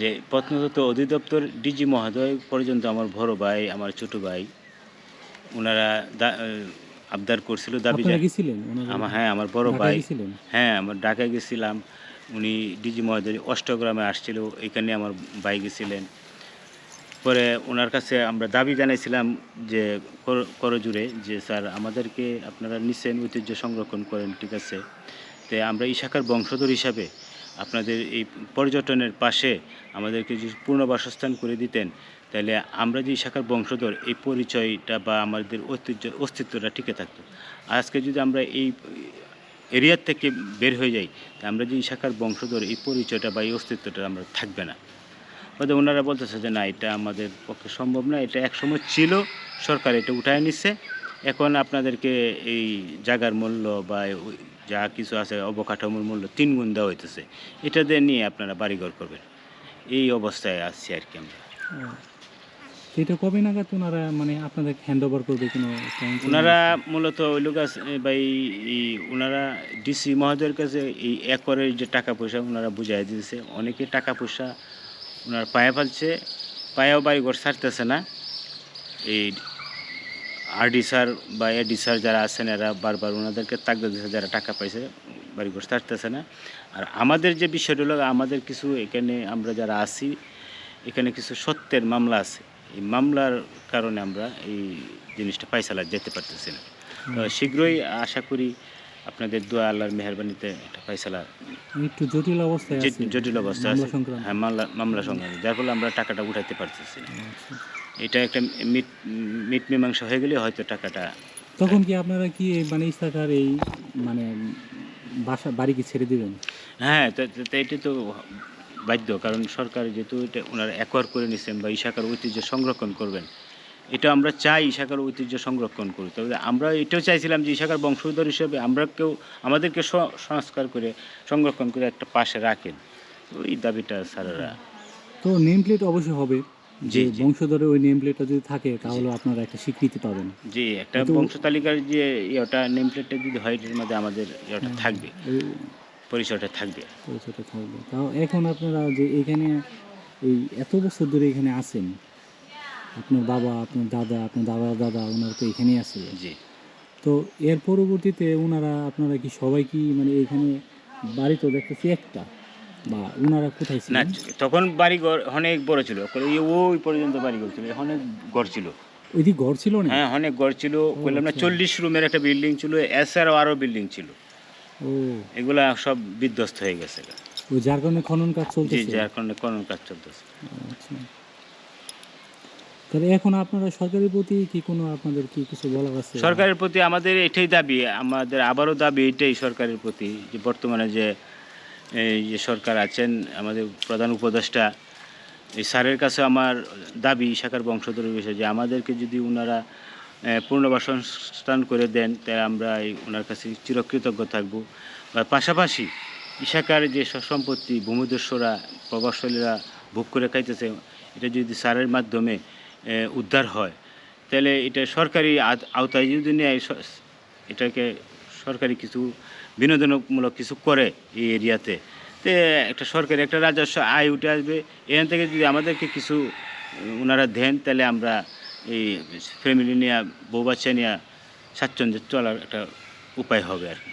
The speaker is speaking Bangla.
যে প্রত্নতত্ত্ব অধিদপ্তর ডিজি মহোদয় পর্যন্ত আমার বড় ভাই আমার ছোট ভাই ওনারা আবদার করছিল দাবি আমার হ্যাঁ আমার বড় ভাই। হ্যাঁ আমার ঢাকায় গেছিলাম। উনি ডিজি মহোদয় অষ্টগ্রামে আসছিল এখানে আমার ভাই গেছিলেন। পরে ওনার কাছে আমরা দাবি জানাইছিলাম যে করজুড়ে যে স্যার আমাদেরকে আপনারা নিচ্ছেন ঐতিহ্য সংরক্ষণ করেন ঠিক আছে? তো আমরা এই শাখার বংশধর হিসাবে আপনাদের এই পর্যটনের পাশে আমাদেরকে যদি পূর্ণ বাসস্থান করে দিতেন, তাহলে আমরা যে শাখার বংশধর, এই পরিচয়টা বা আমাদের ঐতিহ্য, অস্তিত্বটা টিকে থাকতো। আজকে যদি আমরা এই এরিয়ার থেকে বের হয়ে যাই, তা আমরা যে শাখার বংশধর, এই পরিচয়টা বা এই অস্তিত্বটা আমরা থাকবে না। হয়তো ওনারা বলতেছে যে, না, এটা আমাদের পক্ষে সম্ভব না, এটা একসময় ছিল, সরকার এটা উঠায় নিচ্ছে এখন আপনাদেরকে এই জায়গার মূল্য বা যা কিছু আছে অবকাঠামোর মূল্য তিন গুণ দেওয়া হইতেছে। এটা দিয়ে নিয়ে আপনারা বাড়িঘর করবেন। এই অবস্থায় আসছি আর কি আমরা। তো এটা কবে নাগাদ ওনারা মানে আপনাদের হ্যান্ড ওভার করবে কোনো? ওনারা মূলত ওই লোক বা এই এই ওনারা ডিসি মহোদয়ের কাছে এই একরের যে টাকা পয়সা ওনারা বুঝাই দিয়েছে। অনেকে টাকা পয়সা ওনারা পায়ে ফেলছে পায়েও বাড়িঘর ছাড়তেছে না। এই আরডি স্যার বা এডি স্যার যারা আছেন এরা বারবার ওনাদেরকে তাগদা দিচ্ছে যারা টাকা পাইছে বাড়িঘর ছাড়তেছে না। আর আমাদের যে বিষয়টা হলো আমাদের কিছু এখানে আমরা যারা আছি এখানে কিছু সত্যের মামলা আছে। এই মামলার কারণে আমরা এই জিনিসটা পাইসালা যেতে পারতেছি না। শীঘ্রই আশা করি আপনাদের দোয়া আল্লাহর মেহরবানিতে একটা পাইসালা একটু জটিল অবস্থায় জটিল অবস্থা আছে। হ্যাঁ মামলা মামলা সংক্রান্ত। যার ফলে আমরা টাকাটা উঠাইতে পারতেছি না। আচ্ছা। এটা একটা মিট মিট মীমাংসা হয়ে গেলে হয়তো টাকাটা তখন কি আপনারা কি এই মানে ইস্তাকার এই মানে বাসা বাড়ি কি ছেড়ে দিবেন? হ্যাঁ তো তো- তো এটা তো বাধ্য কারণ সরকার যেহেতু এটা ওনারা অ্যাকোয়ার করে নিচ্ছেন বা ইশাকার ঐতিহ্য সংরক্ষণ করবেন এটা আমরা চাই ইশাকার ঐতিহ্য সংরক্ষণ করি তবে আমরা এটাও চাইছিলাম যে ইশাকার বংশধর হিসেবে আমরা কেউ আমাদেরকে সংস্কার করে সংরক্ষণ করে একটা পাশে রাখেন। ওই দাবিটা স্যারেরা। তো নেম প্লেট অবশ্যই হবে। যে জি। বংশধরের ওই নেম প্লেটটা যদি থাকে তাহলে আপনারা একটা স্বীকৃতি পাবেন। যে একটা বংশ তালিকার যে ইয়েটা নেম প্লেটটা যদি হয় এটার মধ্যে আমাদের ইয়েটা থাকবে। ওই পরিচয়টা থাকবে। পরিচয়টা থাকবে। তাও এখন আপনারা যে এখানে এই এত বছর ধরে এখানে আছেন আপনার বাবা আপনার দাদা আপনার দাদার দাদা ওনারা তো এখানেই আছে। জি। তো এর পরবর্তীতে ওনারা আপনারা কি সবাই কি মানে এখানে বাড়ি তো দেখতেছি একটা? বা ওনারা কোথায় না তখন বাড়ি ঘর অনেক বড় ছিল। ওই পর্যন্ত বাড়ি ঘর ছিল অনেক ঘর ছিল। ঘর ছিল না? হ্যাঁ অনেক ঘর ছিল। বললাম না আচ্ছা। চল্লিশ রুমের একটা বিল্ডিং ছিল এছাড়াও আরও বিল্ডিং ছিল। ও। এগুলা সব বিধ্বস্ত হয়ে গেছে যার কারণে খনন কাজ জি চলতেছে যার কারণে কোন কাজ চলতেছে। আচ্ছা। তাহলে এখন আপনারা সরকারের প্রতি কি কোনো আপনাদের কি কিছু বলার আছে? সরকারের প্রতি আমাদের এটাই দাবি আমাদের আবারও দাবি এটাই সরকারের প্রতি যে বর্তমানে যে যে সরকার আছেন আমাদের প্রধান উপদেষ্টা এই স্যারের কাছে আমার দাবি শাখার বংশধর বিষয়ে যে আমাদেরকে যদি ওনারা আহ, পুনর্বাসস্থান করে দেন তাহলে আমরা এই ওনার কাছে চিরকৃতজ্ঞ থাকব। বা পাশাপাশি ইশাকার যে সম্পত্তি ভূমিদস্যরা প্রভাবশালীরা ভোগ করে খাইতেছে এটা যদি স্যারের মাধ্যমে উদ্ধার হয় তাহলে এটা সরকারি আওতায় যদি নেয় এটাকে সরকারি কিছু বিনোদনমূলক কিছু করে এই এরিয়াতে। তে একটা সরকারি, একটা রাজস্ব আয় উঠে আসবে। এখান থেকে যদি আমাদেরকে কিছু ওনারা দেন, তাহলে আমরা এই ফ্যামিলি নিয়ে, বউ বাচ্চা নিয়ে স্বাচ্ছন্দ্যে চলার একটা উপায় হবে আর কি।